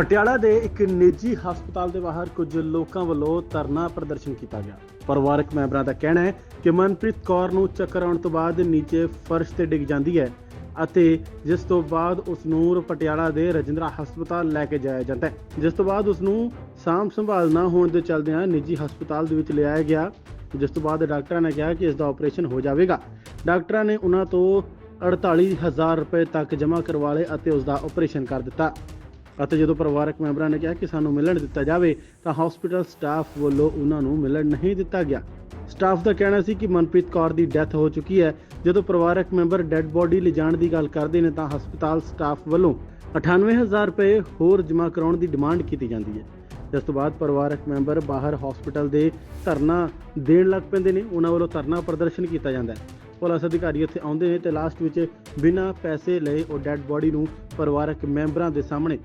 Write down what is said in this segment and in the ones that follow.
ਪਟਿਆਲਾ ਦੇ ਇੱਕ ਨਿੱਜੀ ਹਸਪਤਾਲ ਦੇ ਬਾਹਰ ਕੁਝ ਲੋਕਾਂ ਵੱਲੋਂ ਧਰਨਾ ਪ੍ਰਦਰਸ਼ਨ ਕੀਤਾ ਗਿਆ। ਪਰਿਵਾਰਕ ਮੈਂਬਰਾਂ ਦਾ ਕਹਿਣਾ ਹੈ ਕਿ ਮਨਪ੍ਰੀਤ ਕੌਰ ਨੂੰ ਚੱਕਰ ਆਉਣ ਤੋਂ ਬਾਅਦ ਨੀਚੇ ਫਰਸ਼ ਤੇ ਡਿੱਗ ਜਾਂਦੀ ਹੈ ਅਤੇ ਜਿਸ ਤੋਂ ਬਾਅਦ ਉਸ ਨੂੰ ਪਟਿਆਲਾ ਦੇ ਰਜਿੰਦਰਾ ਹਸਪਤਾਲ ਲੈ ਕੇ ਜਾਇਆ ਜਾਂਦਾ ਹੈ। ਜਿਸ ਤੋਂ ਬਾਅਦ ਉਸ ਨੂੰ ਸਾਂਭ ਸੰਭਾਲ ਨਾ ਹੋਣ ਦੇ ਚਲਦਿਆਂ ਨਿੱਜੀ ਹਸਪਤਾਲ ਦੇ ਵਿੱਚ ਲਿਆਇਆ ਗਿਆ। ਜਿਸ ਤੋਂ ਬਾਅਦ ਡਾਕਟਰਾਂ ਨੇ ਕਿਹਾ ਕਿ ਇਸ ਦਾ ਆਪਰੇਸ਼ਨ ਹੋ ਜਾਵੇਗਾ। ਡਾਕਟਰਾਂ ਨੇ ਉਹਨਾਂ ਤੋਂ 48000 ਰੁਪਏ ਤੱਕ ਜਮ੍ਹਾਂ ਕਰਵਾ ਲਏ ਅਤੇ ਉਸ ਦਾ ਆਪਰੇਸ਼ਨ ਕਰ ਦਿੱਤਾ। ਅਤੇ ਜਦੋਂ ਪਰਿਵਾਰਕ ਮੈਂਬਰਾਂ ਨੇ ਕਿਹਾ ਕਿ ਸਾਨੂੰ ਮਿਲਣ ਦਿੱਤਾ ਜਾਵੇ, ਤਾਂ ਹਸਪੀਟਲ ਸਟਾਫ ਵੱਲੋਂ ਉਹਨਾਂ ਨੂੰ ਮਿਲਣ ਨਹੀਂ ਦਿੱਤਾ ਗਿਆ। ਸਟਾਫ ਦਾ ਕਹਿਣਾ ਸੀ ਕਿ ਮਨਪ੍ਰੀਤ ਕੌਰ ਦੀ ਡੈਥ ਹੋ ਚੁੱਕੀ ਹੈ। ਜਦੋਂ ਪਰਿਵਾਰਕ ਮੈਂਬਰ ਡੈੱਡ ਬੋਡੀ ਲਿਜਾਣ ਦੀ ਗੱਲ ਕਰਦੇ ਨੇ, ਤਾਂ ਹਸਪਤਾਲ ਸਟਾਫ ਵੱਲੋਂ 98000 ਰੁਪਏ ਹੋਰ ਜਮ੍ਹਾਂ ਕਰਾਉਣ ਦੀ ਡਿਮਾਂਡ ਕੀਤੀ ਜਾਂਦੀ ਹੈ। ਜਿਸ ਤੋਂ ਬਾਅਦ ਪਰਿਵਾਰਕ ਮੈਂਬਰ ਬਾਹਰ ਹਸਪੀਟਲ ਦੇ ਧਰਨਾ ਦੇਣ ਲੱਗ ਪੈਂਦੇ ਨੇ। ਉਹਨਾਂ ਵੱਲੋਂ ਧਰਨਾ ਪ੍ਰਦਰਸ਼ਨ ਕੀਤਾ ਜਾਂਦਾ ਹੈ। ਪੁਲਿਸ ਅਧਿਕਾਰੀ ਉੱਥੇ ਆਉਂਦੇ ਨੇ ਤੇ ਲਾਸਟ ਵਿੱਚ ਬਿਨਾਂ ਪੈਸੇ ਲਏ ਉਹ ਡੈੱਡ ਬੋਡੀ ਨੂੰ ਪਰਿਵਾਰਕ ਮੈਂਬਰਾਂ ਦੇ ਸਾਹਮਣੇ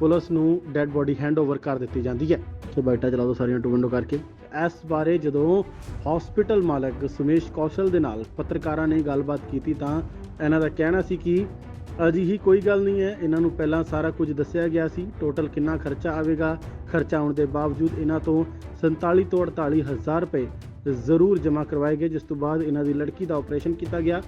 ਪੁਲਿਸ ਨੂੰ ਡੈੱਡ ਬੋਡੀ ਹੈਂਡਓਵਰ ਕਰ ਦਿੱਤੀ ਜਾਂਦੀ ਹੈ। ਤੇ ਬਾਈਟਾ ਚਲਾ ਦੋ ਸਾਰੀਆਂ ਟੂ ਵਿੰਡੋ ਕਰਕੇ। ਇਸ ਬਾਰੇ ਜਦੋਂ ਹਸਪੀਟਲ ਮਾਲਕ ਸੁਮੇਸ਼ ਕੌਸ਼ਲ ਦੇ ਨਾਲ ਪੱਤਰਕਾਰਾਂ ਨੇ ਗੱਲਬਾਤ ਕੀਤੀ ਤਾਂ ਇਹਨਾਂ ਦਾ ਕਹਿਣਾ ਸੀ ਕਿ ਅਜਿਹੀ ਕੋਈ ਗੱਲ ਨਹੀਂ ਹੈ। ਇਹਨਾਂ ਨੂੰ ਪਹਿਲਾਂ ਸਾਰਾ ਕੁਝ ਦੱਸਿਆ ਗਿਆ ਸੀ। ਟੋਟਲ ਕਿੰਨਾ ਖਰਚਾ ਆਵੇਗਾ? ਖਰਚਾ ਆਉਣ ਦੇ ਬਾਵਜੂਦ ਇਹਨਾਂ ਤੋਂ 47 ਤੋਂ 48 ਹਜ਼ਾਰ ਰੁਪਏ ਜ਼ਰੂਰ ਜਮ੍ਹਾਂ ਕਰਵਾਏ ਗਏ, ਜਿਸ ਤੋਂ ਬਾਅਦ ਇਹਨਾਂ ਦੀ ਲੜਕੀ ਦਾ ਆਪਰੇਸ਼ਨ ਕੀਤਾ ਗਿਆ।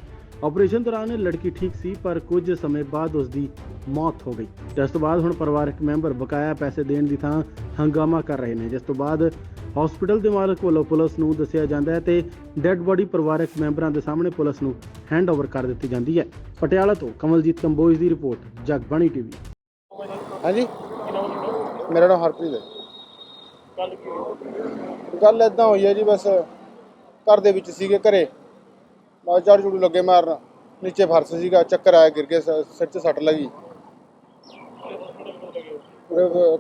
ਆਪਰੇਸ਼ਨ ਦੌਰਾਨ ਲੜਕੀ ਠੀਕ ਸੀ ਪਰ ਕੁਝ ਸਮੇਂ ਬਾਅਦ ਉਸ ਦੀ ਮੌਤ ਹੋ ਗਈ। ਜਿਸ ਤੋਂ ਬਾਅਦ ਹੁਣ ਪਰਿਵਾਰਕ ਮੈਂਬਰ ਬਕਾਇਆ ਪੈਸੇ ਦੇਣ ਦੀ ਥਾਂ ਹੰਗਾਮਾ ਕਰ ਰਹੇ ਨੇ ਜਿਸ ਤੋਂ ਬਾਅਦ ਹਸਪੀਟਲ ਦੇ ਮਾਲਕ ਵੱਲੋਂ ਪੁਲਿਸ ਨੂੰ ਦੱਸਿਆ ਜਾਂਦਾ ਹੈ ਤੇ ਡੈੱਡ ਬੋਡੀ ਪਰਿਵਾਰਕ ਮੈਂਬਰਾਂ ਦੇ ਸਾਹਮਣੇ ਪੁਲਿਸ ਨੂੰ ਹੈਂਡਓਵਰ ਕਰ ਦਿੱਤੀ ਜਾਂਦੀ ਹੈ। ਪਟਿਆਲਾ ਤੋਂ ਕਮਲਜੀਤ ਕੰਬੋਜ ਦੀ ਰਿਪੋਰਟ ਜਗਬਾਣੀ ਟੀਵੀ। ਹਾਂਜੀ। ਮੇਰਾ ਨਾਮ ਹਰਪ੍ਰੀਤ ਹੈ। ਗੱਲ ਇਦਾਂ ਹੋਈ ਹੈ ਜੀ ਬਸ ਘਰ ਦੇ ਵਿੱਚ ਸੀਗੇ ਘਰੇ। ਮੈਂ ਝਾੜੂ ਝੂੜੂ ਲੱਗੇ ਮਾਰਨ ਨੀਚੇ ਫਰਸ਼ ਸੀਗਾ ਚੱਕਰ ਆਇਆ ਗਿਰ ਕੇ ਸ- ਸਿਰ 'ਚ ਸੱਟ ਲੱਗੀ।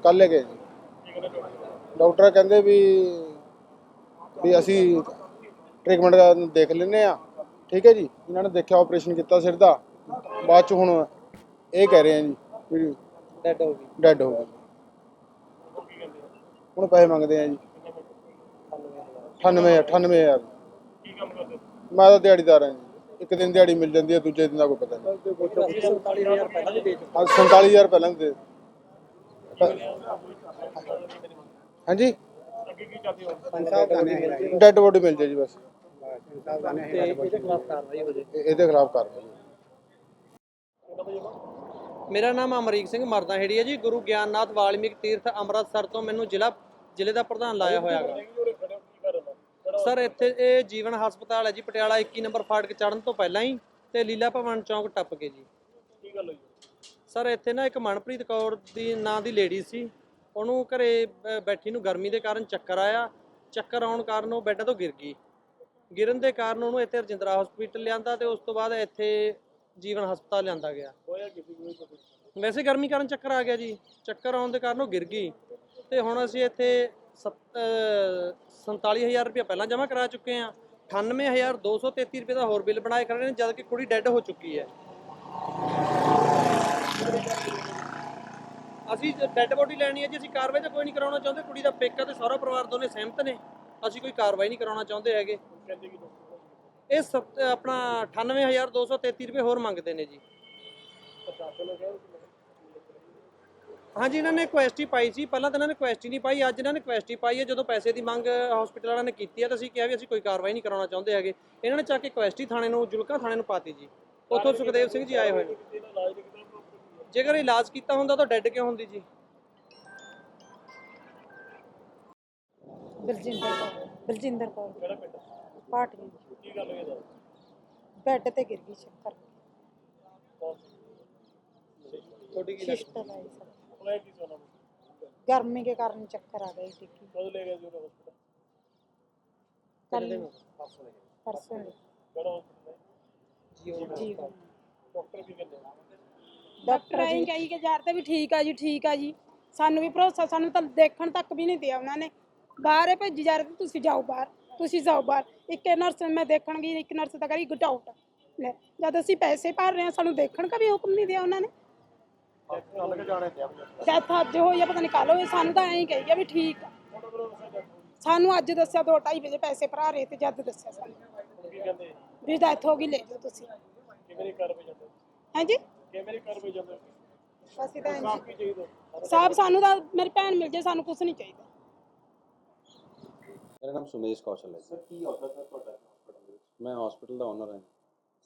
ਕੱਲ ਲੈ ਗਏ ਜੀ। ਡਾਕਟਰ ਕਹਿੰਦੇ ਵੀ ਵੀ ਅਸੀਂ ਟ੍ਰੀਟਮੈਂਟ ਦੇਖ ਲੈਨੇ ਆ ਠੀਕ ਹੈ ਜੀ ਇਹਨਾਂ ਨੇ ਦੇਖਿਆ ਆਪਰੇਸ਼ਨ ਕੀਤਾ ਸਿਰ ਦਾ। ਬਾਅਦ ਚ ਹੁਣ ਇਹ ਕਹਿ ਰਹੇ ਆ ਜੀ ਵੀ ਡੈਡ ਹੋ ਗਈ। ਡੈਡ ਹੋ ਗਈ। ਹੁਣ ਪੈਸੇ ਮੰਗਦੇ ਆ ਜੀ। 98 98000 ਮੈਂ ਤਾਂ ਦਿਹਾੜੀਦਾਰ ਹਾਂ ਜੀ। ਇੱਕ ਦਿਨ ਦਿਹਾੜੀ ਮਿਲ ਜਾਂਦੀ ਹੈ, ਦੂਜੇ ਦਿਨ ਦਾ ਕੋਈ ਪਤਾ ਨਹੀਂ। ਅਸੀਂ 47000 ਪਹਿਲਾਂ ਵੀ ਦੇ ਚੁੱਕੇ ਅੱਜ 47000 ਪਹਿਲਾਂ ਦੇ ਹਾਂਜੀ? ਸਾਹਿਬ ਦਾ ਨਹੀਂ ਡੈਡ ਬੋਡੀ ਮਿਲ ਜਾਏ ਜੀ ਬਸ। ਤੇ ਇਹਦੇ ਖਿਲਾਫ ਕਾਰਵਾਈ ਹੋ ਜੇ। ਇਹ- ਇਹਦੇ ਖਿਲਾਫ ਕਾਰਵਾਈ ਮੇਰਾ ਨਾਮ ਅਮਰੀਕ ਸਿੰਘ, ਮਰਦਾ ਹੈੜੀ ਹੈ ਜੀ। ਗੁਰੂ ਗਿਆਨਨਾਥ ਵਾਲਮੀਕ ਤੀਰਥ ਅੰਮ੍ਰਿਤਸਰ ਤੋਂ ਮੈਨੂੰ ਜ਼ਿਲ੍ਹਾ ਜ਼ਿਲ੍ਹੇ ਦਾ ਪ੍ਰਧਾਨ ਲਾਇਆ ਹੋਇਆ ਹੈਗਾ ਸਰ ਇੱਥੇ ਇਹ ਜੀਵਨ ਹਸਪਤਾਲ ਹੈ ਜੀ ਪਟਿਆਲਾ 21 ਨੰਬਰ ਫਾਟਕ ਚੜਨ ਤੋਂ ਪਹਿਲਾਂ ਹੀ ਤੇ ਲੀਲਾ ਭਵਨ ਚੌਂਕ ਟੱਪ ਕੇ ਜੀ। ਕੀ ਗੱਲ ਹੋਈ? ਸਰ ਇੱਥੇ ਨਾ ਇੱਕ ਮਨਪ੍ਰੀਤ ਕੌਰ ਦੀ ਨਾਂ ਦੀ ਲੇਡੀ ਸੀ। ਉਹਨੂੰ ਘਰੇ ਬ- ਬੈਠੀ ਨੂੰ ਗਰਮੀ ਦੇ ਕਾਰਨ ਚੱਕਰ ਆਇਆ। ਚੱਕਰ ਆਉਣ ਕਾਰਨ ਉਹ ਬੈੱਡ ਤੋਂ ਗਿਰ ਗਈ। ਗਿਰਨ ਦੇ ਕਾਰਨ ਉਹਨੂੰ ਇੱਥੇ ਰਜਿੰਦਰਾ ਹਸਪੀਟਲ ਲਿਆਂਦਾ ਤੇ ਉਸ ਤੋਂ ਬਾਅਦ ਇੱਥੇ ਜੀਵਨ ਹਸਪਤਾਲ ਲਿਆਂਦਾ ਗਿਆ। ਵੈਸੇ ਗਰਮੀ ਕਾਰਨ ਚੱਕਰ ਆ ਗਿਆ ਜੀ। ਚੱਕਰ ਆਉਣ ਦੇ ਕਾਰਨ ਉਹ ਗਿਰ ਗਈ। ਤੇ ਹੁਣ ਅਸੀਂ ਇੱਥੇ 47000 ਰੁਪਏ ਪਹਿਲਾਂ ਜਮ੍ਹਾਂ ਕਰਾ ਚੁੱਕੇ ਆ 98233 ਰੁਪਏ ਦਾ ਹੋਰ ਬਿੱਲ ਬਣਾਏ ਖੜੇ ਨੇ ਜਦ ਕਿ ਕੁੜੀ ਡੈੱਡ ਹੋ ਚੁੱਕੀ ਹੈ। ਅਸੀਂ ਡੈੱਡ ਬੋਡੀ ਲੈਣੀ ਹੈ ਜੀ, ਅਸੀਂ ਕਾਰਵਾਈ ਤਾਂ ਕੋਈ ਨਹੀਂ ਕਰਾਉਣਾ ਚਾਹੁੰਦੇ। ਕੁੜੀ ਦਾ ਪੇਕਾ ਤੇ ਸਾਰਾ ਪਰਿਵਾਰ ਦੋਨੇ ਸਹਿਮਤ ਨੇ। ਅਸੀਂ ਕੋਈ ਕਾਰਵਾਈ ਨਹੀਂ ਕਰਾਉਣਾ ਚਾਹੁੰਦੇ ਹੈਗੇ। ਇਹ ਸੱਤ- ਆਪਣਾ 98233 ਰੁਪਏ ਹੋਰ ਮੰਗਦੇ ਨੇ ਜੀ। ਹਾਂਜੀ ਇਹਨਾਂ ਨੇ ਕੁਐਸਟੀ ਪਾਈ ਸੀ। ਪਹਿਲਾਂ ਤਾਂ ਇਹਨਾਂ ਨੇ ਕੁਐਸਟੀ ਨਹੀਂ ਪਾਈ। ਅੱਜ ਇਹਨਾਂ ਨੇ ਕੁਐਸਟੀ ਪਾਈ ਹੈ। ਜਦੋਂ ਪੈਸੇ ਦੀ ਮੰਗ ਹਸਪੀਟਲ ਵਾਲਿਆਂ ਨੇ ਕੀਤੀ ਹੈ ਤਾਂ ਅਸੀਂ ਕਿਹਾ ਵੀ ਅਸੀਂ ਕੋਈ ਕਾਰਵਾਈ ਨਹੀਂ ਕਰਾਉਣਾ ਚਾਹੁੰਦੇ ਹੈਗੇ। ਇਹਨਾਂ ਨੇ ਚੱਕ ਕੇ ਕੁਐਸਟੀ ਥਾਣੇ ਨੂੰ ਜੁਲਕਾ ਥਾਣੇ ਨੂੰ ਪਾਤੀ ਜੀ। ਉੱਥੋਂ ਸੁਖਦੇਵ ਸਿੰਘ ਜੀ ਆਏ ਹੋਏ ਨੇ। ਜੇਕਰ ਇਲਾਜ ਕੀਤਾ ਹੁੰਦਾ ਤਾਂ ਡੈੱਡ ਕਿਉਂ ਹੁੰਦੀ ਜੀ? ਬਲਜਿੰਦਰ ਕੌਰ। ਬਲਜਿੰਦਰ ਕੌਰ। ਕਿਹੜਾ ਪਿੰਡ? ਪਾਟਲੀ। ਕੀ ਗੱਲ ਹੋਈ ਬੈੱਡ ਤੇ ਗਿਰ ਗਈ ਚੱਕਰ। ਤੁਹਾਡੀ ਕੀ शिष्ट लाई सर गर्मी के कारण चक्कर आ गई टिक्की कल परसों जीवन ਡਾਕਟਰ ਐਂ ਕਹੀ ਕਿ ਯਾਰ ਤੇ ਵੀ ਠੀਕ ਆ ਜੀ ਠੀਕ ਆ ਜੀ ਸਾਨੂੰ ਵੀ ਭਰੋਸਾ ਸਾਨੂੰ ਤਾਂ ਦੇਖਣ ਤੱਕ ਵੀ ਨਹੀਂ ਦਿਆ ਉਹਨਾਂ ਨੇ ਬਾਹਰ ਹੀ ਭੇਜੀ ਜਾ ਰਹੇ ਤੇ ਤੁਸੀਂ ਜਾਓ ਬਾਹਰ ਤੁਸੀਂ ਜਾਓ ਬਾਹਰ ਇੱਕ ਨਰਸ ਮੈਂ ਦੇਖਣ ਗਈ ਇੱਕ ਨਰਸ ਤਾਂ ਕਰੀ ਗੁੱਟ ਆਊਟ ਲੈ ਜਦ ਅਸੀਂ ਪੈਸੇ ਭਰ ਰਹੇ ਹਾਂ ਸਾਨੂੰ ਦੇਖਣ ਦਾ ਵੀ ਹੁਕਮ ਨਹੀਂ ਦਿਆ ਉਹਨਾਂ ਨੇ ਡੈਥ ਅੱਜ ਹੋਈ ਆ ਪਤਾ ਨਹੀਂ ਕੱਲ ਹੋਈ ਸਾਨੂੰ ਤਾਂ ਐਂ ਹੀ ਕਹੀ ਆ ਵੀ ਠੀਕ ਆ। ਸਾਨੂੰ ਅੱਜ ਦੱਸਿਆ 2:30 ਵਜੇ ਪੈਸੇ ਭਰਾ ਰਹੇ ਤੇ ਜਦ ਦੱਸਿਆ ਸਾਨੂੰ। ਵੀ ਡੈਥ ਹੋ ਗਈ ਲੈ ਜਾਓ ਤੁਸੀਂ। ਹਾਂਜੀ? ਅਸੀਂ ਤਾਂ ਸਾਹਬ ਸਾਨੂੰ ਤਾਂ ਮੇਰੀ ਭੈਣ ਮਿਲ ਜੇ ਸਾਨੂੰ ਕੁਝ ਨਹੀਂ ਚਾਹੀਦਾ। ਮੇਰਾ ਨਾਮ ਸੁਮੇਸ਼ ਕੌਸ਼ਲ ਹੈ ਸਰ ਕੀ ਹੁੰਦਾ ਸਰ ਤੁਹਾਡਾ ਹਸਪੀਟਲ ਦੇ ਵਿੱਚ? ਮੈਂ ਹਸਪੀਟਲ ਦਾ ਓਨਰ ਹਾਂ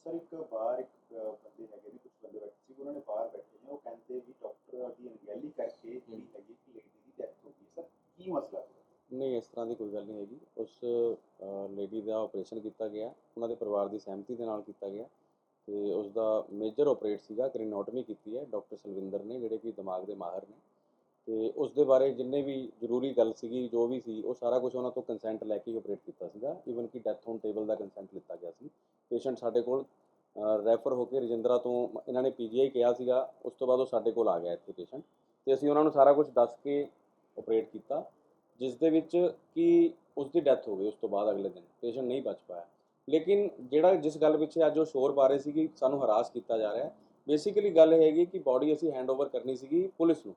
ਸਰ ਇੱਕ ਬਾਹਰ ਇੱਕ ਅਹ, ਬੰਦੇ ਹੈਗੇ ਵੀ ਕੁਝ ਬੰਦੇ ਬੈਠੇ ਸੀ ਉਹਨਾਂ ਨੇ ਬਾਹਰ ਬੈਠੇ ਨੇ ਉਹ ਕਹਿੰਦੇ ਵੀ ਡਾਕਟਰ ਦੀ ਅਣਗਹਿਲੀ ਕਰਕੇ ਜਿਹੜੀ ਹੈਗੀ ਕਿ ਲੇਡੀ ਦੀ ਡੈਥ ਹੋ ਗਈ ਸਰ ਕੀ ਮਸਲਾ ਹੈ ਨਹੀਂ, ਇਸ ਤਰ੍ਹਾਂ ਦੀ ਕੋਈ ਗੱਲ ਨਹੀਂ ਹੈਗੀ। ਉਸ ਲੇਡੀ ਦਾ ਆਪਰੇਸ਼ਨ ਕੀਤਾ ਗਿਆ। ਉਹਨਾਂ ਦੇ ਪਰਿਵਾਰ ਦੀ ਸਹਿਮਤੀ ਦੇ ਨਾਲ ਕੀਤਾ ਗਿਆ। ਤੇ ਉਸ ਦਾ ਮੇਜਰ ਆਪਰੇਟ ਸੀਗਾ ਕ੍ਰੀਨੋਟਮੀ ਕੀਤੀ ਹੈ। ਡਾਕਟਰ ਸਲਵਿੰਦਰ ਨੇ, ਜਿਹੜੇ ਕਿ ਦਿਮਾਗ ਦੇ ਮਾਹਰ ਨੇ। ਤੇ ਉਸ ਦੇ ਬਾਰੇ ਜਿੰਨੇ ਵੀ ਜ਼ਰੂਰੀ ਗੱਲ ਸੀਗੀ, ਜੋ ਵੀ ਸੀ, ਉਹ ਸਾਰਾ ਕੁਝ ਉਹਨਾਂ ਤੋਂ ਕੰਸੈਂਟ ਲੈ ਕੇ ਆਪਰੇਟ ਕੀਤਾ ਸੀਗਾ। ਈਵਨ ਕਿ ਡੈਥ ਔਨ ਟੇਬਲ ਦਾ ਕੰਸੈਂਟ ਲਿੱਤਾ ਗਿਆ ਸੀ। ਪੇਸ਼ੈਂਟ ਸਾਡੇ ਕੋਲ ਰੈਫਰ ਹੋ ਕੇ ਰਜਿੰਦਰਾ ਤੋਂ ਇਹਨਾਂ ਨੇ ਪੀਜੀਆਈ ਕਿਹਾ ਸੀਗਾ। ਉਸ ਤੋਂ ਬਾਅਦ ਉਹ ਸਾਡੇ ਕੋਲ ਆ ਗਿਆ ਇੱਥੇ ਪੇਸ਼ੈਂਟ ਤੇ ਅਸੀਂ ਉਹਨਾਂ ਨੂੰ ਸਾਰਾ ਕੁਝ ਦੱਸ ਕੇ ਆਪਰੇਟ ਕੀਤਾ। ਜਿਸ ਦੇ ਵਿੱਚ ਕਿ ਉਸ ਦੀ ਡੈਥ ਹੋ ਗਈ ਉਸ ਤੋਂ ਬਾਅਦ ਅਗਲੇ ਦਿਨ। ਪੇਸ਼ੈਂਟ ਨਹੀਂ ਬਚ ਪਾਇਆ। ਲੇਕਿਨ ਜਿਹੜਾ ਜਿਸ ਗੱਲ ਪਿੱਛੇ ਅੱਜ ਉਹ ਸ਼ੋਰ ਪਾ ਰਹੇ ਸੀ ਕਿ ਸਾਨੂੰ ਹਰਾਸ ਕੀਤਾ ਜਾ ਰਿਹਾ ਹੈ ਬੇਸਿਕਲੀ ਗੱਲ ਇਹ ਹੈਗੀ ਕਿ ਬਾਡੀ ਅਸੀਂ ਹੈਂਡਓਵਰ ਕਰਨੀ ਸੀਗੀ ਪੁਲਿਸ ਨੂੰ।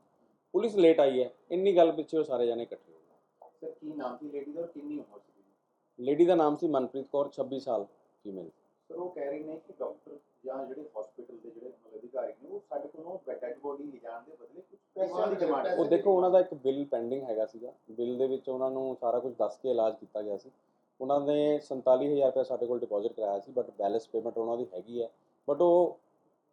ਪੁਲਿਸ ਲੇਟ ਆਈ ਹੈ। ਇੰਨੀ ਗੱਲ ਪਿੱਛੇ ਉਹ ਸਾਰੇ ਜਣੇ ਇਕੱਠੇ ਹੋ ਗਏ। ਸਰ ਕੀ ਨਾਮ ਸੀ ਲੇਡੀ ਦਾ ਕਿੰਨੀ ਉਮਰ ਸੀ? ਲੇਡੀ ਦਾ ਨਾਮ ਸੀ ਮਨਪ੍ਰੀਤ ਕੌਰ 26 ਸਾਲ ਫੀਮੇਲ ਸਰ ਉਹ ਕਹਿ ਰਹੇ ਨੇ ਕਿ ਡਾਕਟਰ ਜਾਂ ਜਿਹੜੇ ਹਸਪੀਟਲ ਦੇ ਜਿਹੜੇ ਮਤਲਬ ਅਧਿਕਾਰੀ ਨੇ ਉਹ ਸਾਡੇ ਕੋਲੋਂ ਡੈਡ ਬੋਡੀ ਲਿਜਾਣ ਦੇ ਬਦਲੇ ਕੁਝ ਪੈਸਿਆਂ ਦੀ ਡਿਮਾਂਡ ਉਹ ਦੇਖੋ ਉਹਨਾਂ ਦਾ ਇੱਕ ਬਿੱਲ ਪੈਂਡਿੰਗ ਹੈਗਾ ਸੀਗਾ। ਬਿੱਲ ਦੇ ਵਿੱਚ ਉਹਨਾਂ ਨੂੰ ਸਾਰਾ ਕੁਝ ਦੱਸ ਕੇ ਇਲਾਜ ਕੀਤਾ ਗਿਆ ਸੀ। ਉਹਨਾਂ ਨੇ 47000 ਰੁਪਏ ਸਾਡੇ ਕੋਲ ਡਿਪੋਜ਼ਿਟ ਕਰਾਇਆ ਸੀ ਬਟ ਬੈਲੈਂਸ ਪੇਮੈਂਟ ਉਹਨਾਂ ਦੀ ਹੈਗੀ ਹੈ। ਬਟ ਉਹ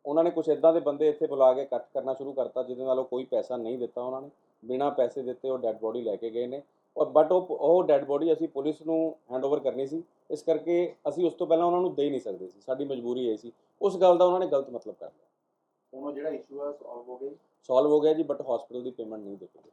ਉਹਨਾਂ ਨੇ ਕੁਝ ਇਦਾਂ ਦੇ ਬੰਦੇ ਇੱਥੇ ਬੁਲਾ ਕੇ ਕੱਟ ਕਰਨਾ ਸ਼ੁਰੂ ਕਰਤਾ ਜਿਹਦੇ ਨਾਲ ਉਹ ਕੋਈ ਪੈਸਾ ਨਹੀਂ ਦਿੱਤਾ ਉਹਨਾਂ ਨੇ। ਬਿਨਾਂ ਪੈਸੇ ਦਿੱਤੇ ਉਹ ਡੈੱਡ ਬੋਡੀ ਲੈ ਕੇ ਗਏ ਨੇ। ਔਰ ਬਟ ਉਹ ਉਹ ਡੈੱਡ ਬੋਡੀ ਅਸੀਂ ਪੁਲਿਸ ਨੂੰ ਹੈਂਡਓਵਰ ਕਰਨੀ ਸੀ। ਇਸ ਕਰਕੇ ਅਸੀਂ ਉਸ ਤੋਂ ਪਹਿਲਾਂ ਉਹਨਾਂ ਨੂੰ ਦੇ ਹੀ ਨਹੀਂ ਸਕਦੇ ਸੀ। ਸਾਡੀ ਮਜਬੂਰੀ ਇਹ ਸੀ। ਉਸ ਗੱਲ ਦਾ ਉਹਨਾਂ ਨੇ ਗਲਤ ਮਤਲਬ ਕਰ ਲਿਆ। ਹੁਣ ਉਹ ਜਿਹੜਾ ਇਸ਼ੂ ਹੈ ਸੋਲਵ ਹੋ ਗਿਆ। ਸੋਲਵ ਹੋ ਗਿਆ ਜੀ ਬਟ ਹਸਪੀਟਲ ਦੀ ਪੇਮੈਂਟ ਨਹੀਂ ਦਿੱਤੀ ਗਈ